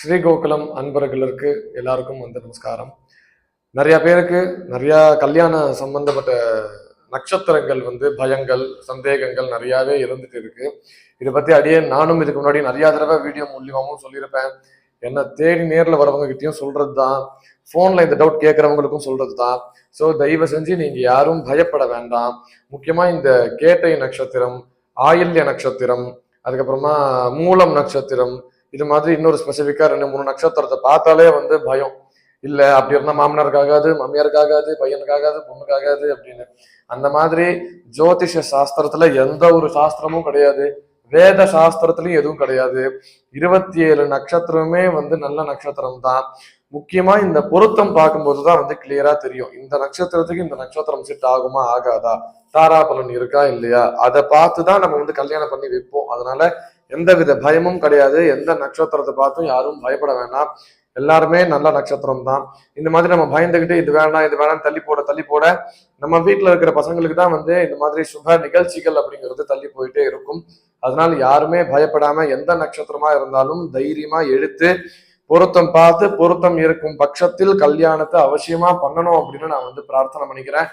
ஸ்ரீகோகுலம் அன்பர்களுக்கு எல்லாருக்கும் வந்து நமஸ்காரம். நிறைய பேருக்கு நிறைய கல்யாண சம்பந்தப்பட்ட நட்சத்திரங்கள் வந்து பயங்கள் சந்தேகங்கள் நிறையாவே இருந்துட்டு இருக்கு. இதை பத்தி அடியே நானும் இதுக்கு முன்னாடி நிறைய தடவை வீடியோ மூலியமாகவும் சொல்லியிருப்பேன். என்ன தேடி நேரில் வரவங்க கிட்டயும் சொல்றது தான் ஃபோன்ல இந்த டவுட் கேட்கறவங்களுக்கும் சொல்றது தான் ஸோ தயவு செஞ்சு நீங்க யாரும் பயப்பட வேண்டாம். முக்கியமா இந்த கேட்டை நட்சத்திரம் ஆயில்ய நட்சத்திரம் அதுக்கப்புறமா மூலம் நட்சத்திரம் இது மாதிரி இன்னொரு ஸ்பெசிஃபிக்கா ரெண்டு மூணு நட்சத்திரத்தை பார்த்தாலே வந்து பயம். இல்ல அப்படி இருந்தா மாமனாருக்காகாது மாமியாருக்காகாது பையனுக்காகாது பொண்ணுக்காகாது அப்படின்னு. அந்த மாதிரி ஜோதிஷ சாஸ்திரத்துல எந்த ஒரு சாஸ்திரமும் கிடையாது. வேத சாஸ்திரத்திலயும் எதுவும் கிடையாது. இருபத்தி ஏழு நட்சத்திரமே வந்து நல்ல நட்சத்திரம் தான் முக்கியமா இந்த பொருத்தம் பார்க்கும்போது தான் வந்து கிளியரா தெரியும். இந்த நட்சத்திரத்துக்கு இந்த நட்சத்திரம் செட் ஆகுமா ஆகாதா? தாராபலன் இருக்கா இல்லையா? அதை பார்த்து தான் நம்ம வந்து கல்யாணம் பண்ணி வைப்போம். அதனால எந்தவித பயமும் கிடையாது. எந்த நட்சத்திரத்தை பார்த்தும் யாரும் பயப்பட வேண்டாம். எல்லாருமே நல்ல நட்சத்திரம் தான் இந்த மாதிரி நம்ம பயந்துகிட்டு இது வேணாம் இது வேணாம் தள்ளி போட தள்ளி போட நம்ம வீட்டில் இருக்கிற பசங்களுக்கு தான் வந்து இந்த மாதிரி சுப நிகழ்ச்சிகள் அப்படிங்கிறது தள்ளி போயிட்டே இருக்கும். அதனால யாருமே பயப்படாம எந்த நட்சத்திரமா இருந்தாலும் தைரியமா எழுத்து பொருத்தம் பார்த்து பொருத்தம் இருக்கும் பட்சத்தில் கல்யாணத்தை அவசியமா பண்ணணும் அப்படின்னு நான் வந்து பிரார்த்தனை பண்ணிக்கிறேன்.